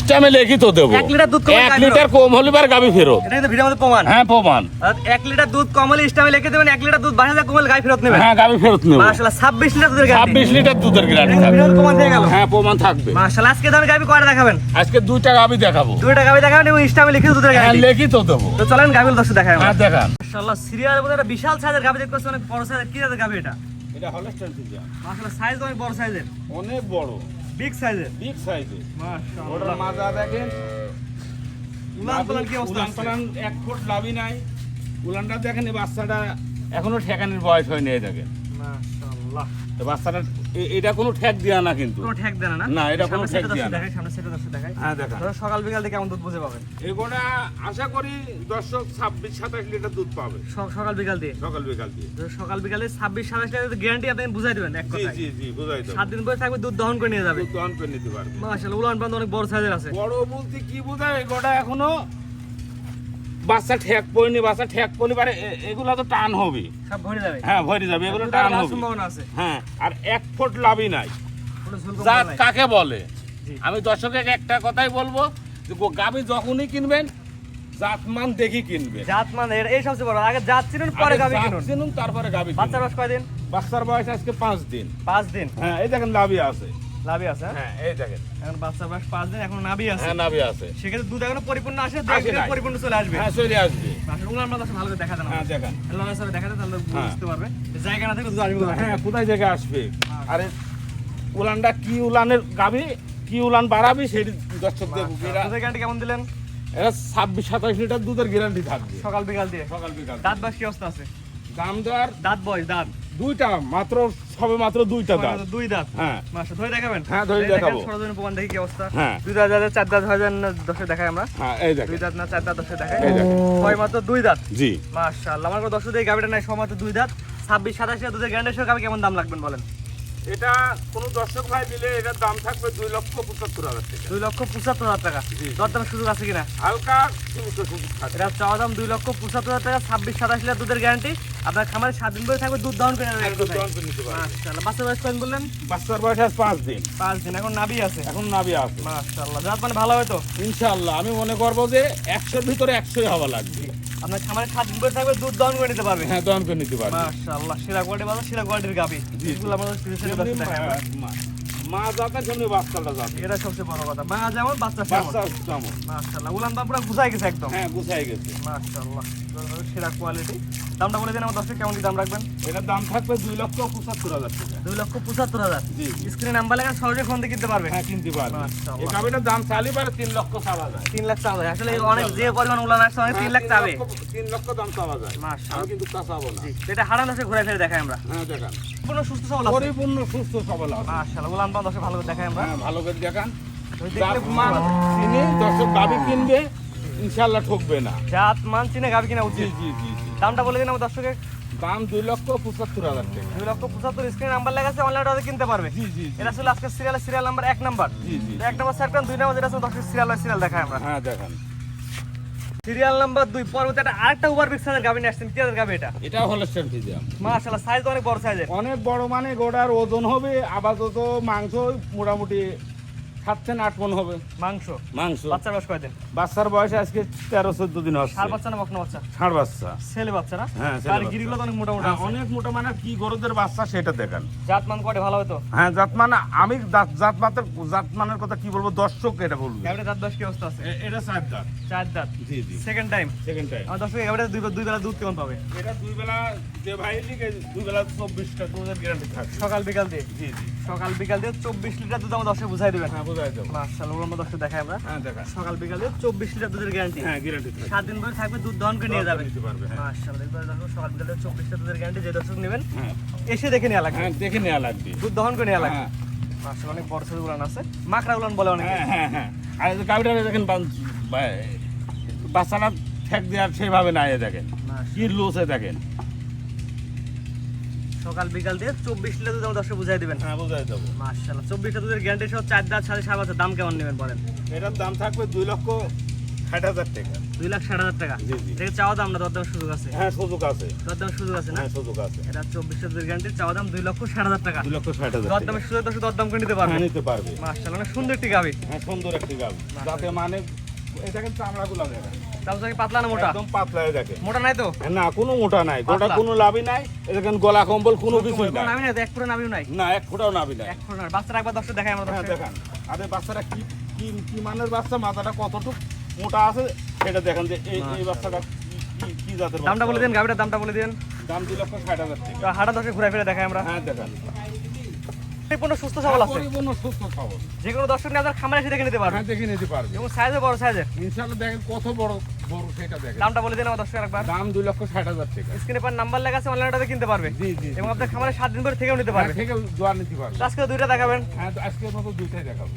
স্টামে লিখিত দেবো। এক লিটার দুধ কম এক লিটার কম হলে বার গাবি ফেরত। এটা কিন্তু ভিডিওর মধ্যে প্রমাণ। হ্যাঁ প্রমাণ। এক লিটার দুধ কমলে ইস্টামে লিখে দেবেন এক লিটার দুধ বাড়া যায় কমলে গাই ফেরত নেবেন। হ্যাঁ গাবি ফেরত নেব। মাশাআল্লাহ 26 লিটার দুধের গ্যারান্টি। ছাব্বিশ লিটার দুধের গ্যারান্টি ভিডিওর প্রমাণ হয়ে গেল। হ্যাঁ প্রমাণ থাকবে। মাশাআল্লাহ আজকে দামে গাবি কয়টা দেখাবেন? আজকে দুইটা গাবি দেখাবো। দুইটা গাবি দেখাবেন এবং ইস্টামে লিখে দুধের হ্যাঁ গ্যারান্টি। লিখিত দেবো। তো চলেন গাবিল দর্শক দেখাই। হ্যাঁ দেখান। মাশাআল্লাহ সিরিয়ালের মধ্যে একটা বিশাল সাইজের গাবি দেখতে পাচ্ছি অনেক বড় সাইজের কি জাতের গাবি এটা? এটা হলস্টাইন ফ্রিজিয়ান মাশাআল্লাহ সাইজ অনেক বড় সাইজের অনেক বড়। বিগ সাইজের বিগ সাইজের মাশাআল্লাহ। ওটার মাজা দেখেন। উলান পালান কি অবস্থা? উলান পালান এক ফুট লাভই নাই। উলানটা দেখেন এই বাচ্চাটা এখনও ঠেকানির বয়স হয়নি দেখেন। মাশাআল্লাহ। তো বাচ্চাটা এটা কোনো ঠেক দেওয়া না কিন্তু। কোনো ঠেক দেনা না না, এটা কোনো ঠেক দেয়া না। সামনে সেটা দর্শক দেখাই হ্যাঁ ধরো সকাল বিকাল থেকে কেমন দুধ বুঝে পাবেন? এগুলা আশা করি দর্শক ছাব্বিশ সাতাশ লিটার দুধ পাবে। সকাল বিকাল দিয়ে? সকাল বিকাল দিয়ে। সকাল বিকালে ছাব্বিশ সাতাশ লিটার গ্যারান্টি আপনি বুঝাই দেবেন এক কথায়। জি জি বুঝাই তো সাত দিন পরে থাকবে দুধ দহন করে নিয়ে যাবে। দুধ দহন করে নিতে পারবে। মাশাআল্লাহ উলান পান্দ অনেক বড় সাইজের আছে। বড় বলতে কি বোঝায়? এগুলা এখনও বাচ্চা ঠেক পড়েনি বাচ্চা ঠেক পড়লে পারে এগুলা তো টান হবে। হ্যাঁ ভরে যাবে এগুলো টান হবে। হ্যাঁ আর এক ফুট লাভই নাই। জাত কাকে বলে? আমি দর্শকের একটা কথাই বলব যে গো- গাভী যখনই কিনবেন জাতমান দেখি কিনবেন। জাত মানে এর- এই সবচেয়ে বড়। আগে জাত চিনুন পরে গাবি কিনুন। চিনুন তারপরে গাভী বাচ্চার। বয়স কয়দিন? বাচ্চার বয়স আজকে পাঁচ দিন। পাঁচ দিন। হ্যাঁ এই দেখেন লাভই আছে। লাভি আছে হ্যাঁ? হ্যাঁ এই দেখেন। এখন বাচ্চার বয়স পাঁচ দিন এখন নাভি আছে। হ্যাঁ নাভি আছে। সেক্ষেত্রে দুধ এখনও পরিপূর্ণ আসে। পরিপূর্ণ চলে আসবে। হ্যাঁ চলে আসবে। ভালো করে দেখা দেন হ্যাঁ দেখেন। লড়াই দেখা দেন তাহলে হ্যাঁ। বুঝতে পারবে। জায়গা না থেকে দুধ আসবে। হ্যাঁ কোথায় জায়গা আসবে? আরে উলানটা কি উলানের গাভী? কি উলান বাড়াবি? সেই দর্শক দেখুক। দুধের গ্যারান্টি কেমন দিলেন? ছাব্বিশ সাতাশ লিটার দুধের গ্যারান্টি থাকবে। সকাল বিকাল দিয়ে। সকাল বিকাল দাঁত বাস কি অবস্থা আছে? দাম দেওয়ার দাঁত বয়স দাঁত। দুইটা মাত্র সবে মাত্র দুইটা দাঁত। দুই দাঁত। হ্যাঁ। মাসে ধরে দেখাবেন? হ্যাঁ, ধরে দেখাবো। প্রমাণ দেখি কি অবস্থা। হ্যাঁ। দুই দাঁত দাঁত চার দাঁত হয় না দশে দেখাই আমরা। হ্যাঁ এই দুই দাঁত না চার দাঁত দশে দেখাই। ছয় মাত্র দুই দাঁত। জি। মাশাআল্লাহ আমার কোনো দশ দিয়ে গাবিটা নাই সময় দুই দাঁত। ছাব্বিশ সাতাশ দুধের গ্যারান্টি সহ কেমন দাম লাগবেন বলেন? এটা কোন দর্শক ভাই দিলে এটার দাম থাকবে দুই লক্ষ পঁচাত্তর হাজার টাকা। দুই লক্ষ পঁচাত্তর হাজার টাকা। জি। দরদামের সুযোগ আছে কিনা? হালকা সীমিত সুযোগ এটা চাওয়া দাম দুই লক্ষ পঁচাত্তর হাজার টাকা ছাব্বিশ সাতাশ লিটার দুধের গ্যারান্টি আপনার খামারে সাত দিন ধরে থাকবে দুধ দহন করে কথায়। দহন করে নিতে পারবে। মাশাআল্লাহ। বয়স কয়েন বললেন? বাচ্চার বয়স আজ পাঁচ দিন। পাঁচ দিন। এখন নাবি আছে? এখন নাবি আছে। মাশাআল্লাহ। জাত মানে ভালো হবে তো? ইনশাল্লাহ আমি মনে করব যে একশোর ভিতরে একশোই হওয়া লাগবে। আপনার খামারে সাত দিন থাকবে দুধ দহন করে নিতে পারবে। হ্যাঁ দহন করে নিতে পারবে। মাশাআল্লাহ সেরা কোয়ালিটি ভালো সেরা কোয়ালিটির গাবি এগুলো আমাদের দেখাই আমরা। মা- মা জন্য বাচ্চাটা যাতে এটা সবচেয়ে বড় কথা। মা যেমন বাচ্চা যেমন মাশাআল্লাহ উলান পুরো গুছাই গেছে একদম। হ্যাঁ গুছাই গেছে। মাশাআল্লাহ। সেরা কোয়ালিটি দামটা বলে দিন আমার দর্শক কেমন কি দাম রাখবেন? এটার দাম থাকবে দুই লক্ষ পঁচাত্তর হাজার দুই লক্ষ পঁচাত্তর হাজার? জি। স্ক্রিনে নাম্বার লেখা সহজে ফোন দিয়ে কিনতে পারবে? হ্যাঁ কিনতে পারবে। এই গাভিটার দাম চালি পারে তিন লক্ষ চাওয়া যায় তিন লাখ যায় আসলে অনেক যে পরিমাণ উলান আসছে অনেক তিন লাখ হ্যাঁ, চাবে। তিন লক্ষ দাম চাওয়া যায়। মাশাআল্লাহ। আমি কিন্তু তা চাবো না। এটা হারান দশে ঘুরে ফিরে দেখাই আমরা। হ্যাঁ দেখান। পুরো সুস্থ সবল পরিপূর্ণ সুস্থ সবল মাশাআল্লাহ উলান পান দশে ভালো করে দেখাই আমরা। হ্যাঁ ভালো করে দেখান। দর্শক গাভি কিনবে ইনশাল্লাহ ঠকবে না। জাত মান চিনে গাবি কিনা উচিত? জি জি জি। দামটা বলে দিন আমার দর্শকে দাম দুই লক্ষ পঁচাত্তর হাজার টাকা। দুই লক্ষ পঁচাত্তর স্ক্রিনে নাম্বার লেখা আছে অনলাইনে কিনতে পারবে। জি জি এটা ছিল আজকে সিরিয়ালের সিরিয়াল নাম্বার এক নাম্বার জি জি এক নাম্বার সেকশন দুই নাম্বার যেটা আছে দশের সিরিয়াল সিরিয়াল দেখাই আমরা। হ্যাঁ দেখান। সিরিয়াল নাম্বার দুই পরবর্তী একটা আরেকটা ওভার বিগ সাইজের গাবি নিয়ে আসছেন। কি গাবি এটা? এটা হলো স্ট্যান্ড মাশাআল্লাহ সাইজ অনেক বড় সাইজের অনেক বড় মানে গোড়ার ওজন হবে আপাতত মাংস মোটামুটি সাত থেকে আট মন হবে। মাংস? মাংস। বাচ্চার বয়স কয়দিন? বাচ্চার বয়স আজকে তেরো চোদ্দ দিন হচ্ছে। সার বাচ্চা না বকনা বাচ্চা? ষাঁড় বাচ্চা। ছেলে বাচ্চা না? হ্যাঁ, আর গিরিগুলো অনেক মোটা মোটা হ্যাঁ, অনেক মোটা মানে কি গরুদের বাচ্চা সেটা দেখান। জাত মান কয়টা ভালো হতো? হ্যাঁ জাত মানে আমি জাত জাত মাতের জাত মানের কথা কি বলব? দর্শক এটা বলব। গাবিটা দাঁত বয়স কি অবস্থা আছে? এটা চার দাঁত। চার দাঁত। জি জি। সেকেন্ড টাইম সেকেন্ড টাইম আমার দর্শক গাবিটা দুই দুই বেলা দুধ কেমন পাবে? এটা দুই বেলা যে ভাই লিখে দুই বেলা চব্বিশটা দুধের গ্যারান্টি থাকবে সকাল বিকাল দিয়ে? জি জি। সকাল বিকাল দিয়ে চব্বিশ লিটার দুধ আমার দর্শক বুঝাই দেবেন। হ্যাঁ বোঝাই দেবো। মাশাআল্লাহ ওর মধ্যে দর্শক দেখাই আমরা। হ্যাঁ দেখা। সকাল বিকাল দিয়ে লিটার দুধের গ্যারান্টি হ্যাঁ গ্যারান্টি থাকবে। সাত দিন ধরে থাকবে দুধ দহন করে নিয়ে যাবে। নিতে পারবে হ্যাঁ। মাশাআল্লাহ এবার দর্শক সকাল বিকাল দিয়ে লিটার দুধের গ্যারান্টি যে দর্শক নেবেন এসে দেখে নেওয়া লাগবে। হ্যাঁ দেখে নেওয়া লাগবে। দুধ দহন করে নেওয়া লাগবে। মাশাআল্লাহ অনেক বড় ছোট উলান আছে। মাকড়া উলান বলে অনেকে। হ্যাঁ হ্যাঁ আর দেখেন বাচ্চারা ঠেক দেওয়ার সেভাবে না এ দেখেন। কি লুসে দেখেন। সকাল বিকাল দিয়ে চব্বিশ লিটার দুধ আমার বুঝাই দিবেন। হ্যাঁ বোঝাই দেবো। মাশাআল্লাহ চব্বিশ লিটার দুধের গ্যারান্টি সহ চার দাঁত সাড়ে সাত আছে দাম কেমন নেবেন বলেন? এটার দাম থাকবে দুই লক্ষ ষাট হাজার টাকা। দুই লাখ ষাট হাজার টাকা। এটা চাওয়া দাম না দরদাম সুযোগ আছে? হ্যাঁ সুযোগ আছে। দরদাম সুযোগ আছে না? হ্যাঁ সুযোগ আছে। এটা চব্বিশ হাজার গ্যারান্টি চাওয়া দাম দুই লক্ষ ষাট হাজার টাকা। দুই লক্ষ ষাট হাজার দরদামের সুযোগ দর্শক দরদাম করে নিতে পারবে? হ্যাঁ নিতে পারবে। মাশাআল্লাহ অনেক সুন্দর একটি গাবি। হ্যাঁ সুন্দর একটি গাছ যাতে মানে এটা কিন্তু দেখেন। কি পাতলা না মোটা? একদম পাতলা দেখে মোটা নাই তো? না কোনো মোটা নাই। গোটা কোনো লাভই নাই। এটা কিন্তু গলা কম্বল কোনো কিছু নাই। নামি তো? এক ফুটা নামিও নাই? না এক ফোটাও নাই। এক ফুটা বাচ্চারা একবার দশটা দেখাই আমরা হ্যাঁ দেখান। আরে বাচ্চাটা কি কি কি মানের বাচ্চা? মাথাটা কতটুকু মোটা আছে? সেটা দেখেন যে এই এই বাচ্চাটা কি- কি কি জাতের দামটা বলে? দিন গাবিটার দামটা বলে দিন। দাম দুই লক্ষ ষাট হাজার টাকা। হাঁটা দশে ঘুরে ফিরে দেখাই আমরা। হ্যাঁ দেখান। পরিপূর্ণ সুস্থ সবল আছে। পরিপূর্ণ সুস্থ সবল। যে কোনো দর্শক নিয়ে আপনার খামারে এসে দেখে নিতে পারবে। হ্যাঁ দেখে নিতে পারবে। এবং সাইজে বড় সাইজের ইনশাল্লাহ দেখেন কত বড় বড় সেটা দেখেন। দামটা বলে দিন আমার দর্শক একবার। দাম দুই লক্ষ ষাট হাজার টাকা। স্ক্রিনে পার নাম্বার লেখা আছে অনলাইনে কিনতে পারবে। জি জি এবং আপনার খামারে সাত দিন পরে থেকেও নিতে পারবে। থেকে নিতে পারবে। আজকে দুইটা দেখাবেন। হ্যাঁ মতো দুইটাই দেখাবো।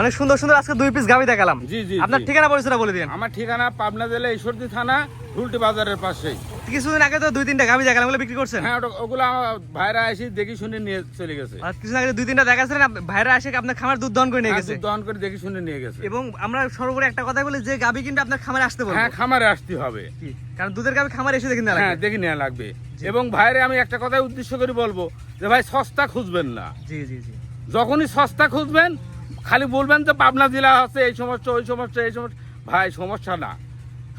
অনেক সুন্দর সুন্দর আজকে দুই পিস গাবি দেখালাম। জি জি আপনার ঠিকানা পরিচয়টা বলে দিন। আমার ঠিকানা পাবনা জেলা ঈশ্বরদী থানা রুলটি বাজারের পাশেই। কিছুদিন আগে তো দুই তিনটা গাবি দেখালাম ওগুলো বিক্রি করছেন? হ্যাঁ ওগুলো ভাইরা এসে দেখি শুনে নিয়ে চলে গেছে। আর কিছুদিন আগে দুই তিনটা দেখাচ্ছিলেন ভাইরা এসে আপনার খামার দুধ দহন করে নিয়ে হ্যাঁ, গেছে। দহন করে দেখি শুনে নিয়ে গেছে। এবং আমরা সর্বোপরি একটা কথা বলি যে গাবি কিনবে আপনার খামারে আসতে বলব। হ্যাঁ খামারে আসতে হবে। কারণ দুধের গাবি খামারে এসে দেখে হ্যাঁ না দেখে নেওয়া লাগবে। এবং ভাইরে আমি একটা কথাই উদ্দেশ্য করে বলব যে ভাই সস্তা খুঁজবেন না। জি জি জি। যখনই সস্তা খুঁজবেন খালি বলবেন যে পাবনা জেলা আছে এই সমস্যা ওই সমস্যা এই সমস্যা। ভাই সমস্যা না।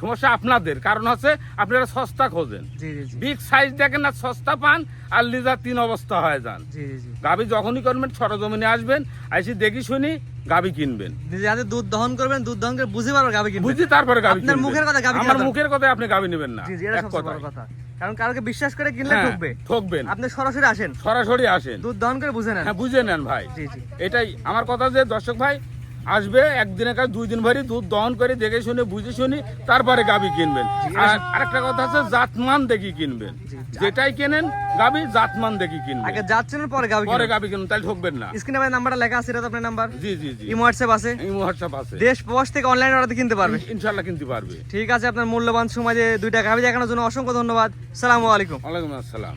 সমস্যা আপনাদের। কারণ হচ্ছে আপনারা সস্তা খোঁজেন। বিগ সাইজ দেখেন না সস্তা পান আর লিজার তিন অবস্থা হয়ে যান। গাবি যখনই করবেন সরজমিনে আসবেন এসে দেখি শুনি গাবি কিনবেন। নিজে দুধ দহন করবেন দুধ দহন করে বুঝে পারবেন গাবি কিনবেন। বুঝি তারপরে গাবি আপনার মুখের কথা গাবি আমার মুখের কথায় আপনি গাবি নেবেন না। এক। কথা। কারণ কাউকে বিশ্বাস করে কিনলে হ্যাঁ, ঠকবে। ঠকবেন। আপনি সরাসরি আসেন। সরাসরি আসেন। দুধ দহন করে বুঝে নেন। হ্যাঁ বুঝে নেন ভাই। জি জি। এটাই আমার কথা যে দর্শক ভাই আসবে একদিনের কাজ দুই দিন ভরি দুধ দহন করে দেখে শুনে বুঝে শুনি তারপরে গাবি কিনবেন। আর আরেকটা কথা আছে জাতমান দেখি কিনবেন। যেটাই কেনেন গাবি জাতমান দেখি কিনবেন। আগে যাচ্ছেন পরে গাবি পরে গাবি কিনুন তাহলে ঠকবেন না। স্ক্রিনে ভাই নাম্বারটা লেখা আছে এটা আপনার নাম্বার? জি জি জি। ইমো হোয়াটসঅ্যাপ আছে। এই হোয়াটসঅ্যাপ আছে। দেশ প্রবাস থেকে অনলাইন অর্ডার কিনতে পারবে। ইনশাল্লাহ কিনতে পারবে। ঠিক আছে আপনার মূল্যবান সময় যে দুইটা গাবি দেখানোর জন্য অসংখ্য ধন্যবাদ। সালামু আলাইকুম। ওয়ালাইকুম আসসালাম।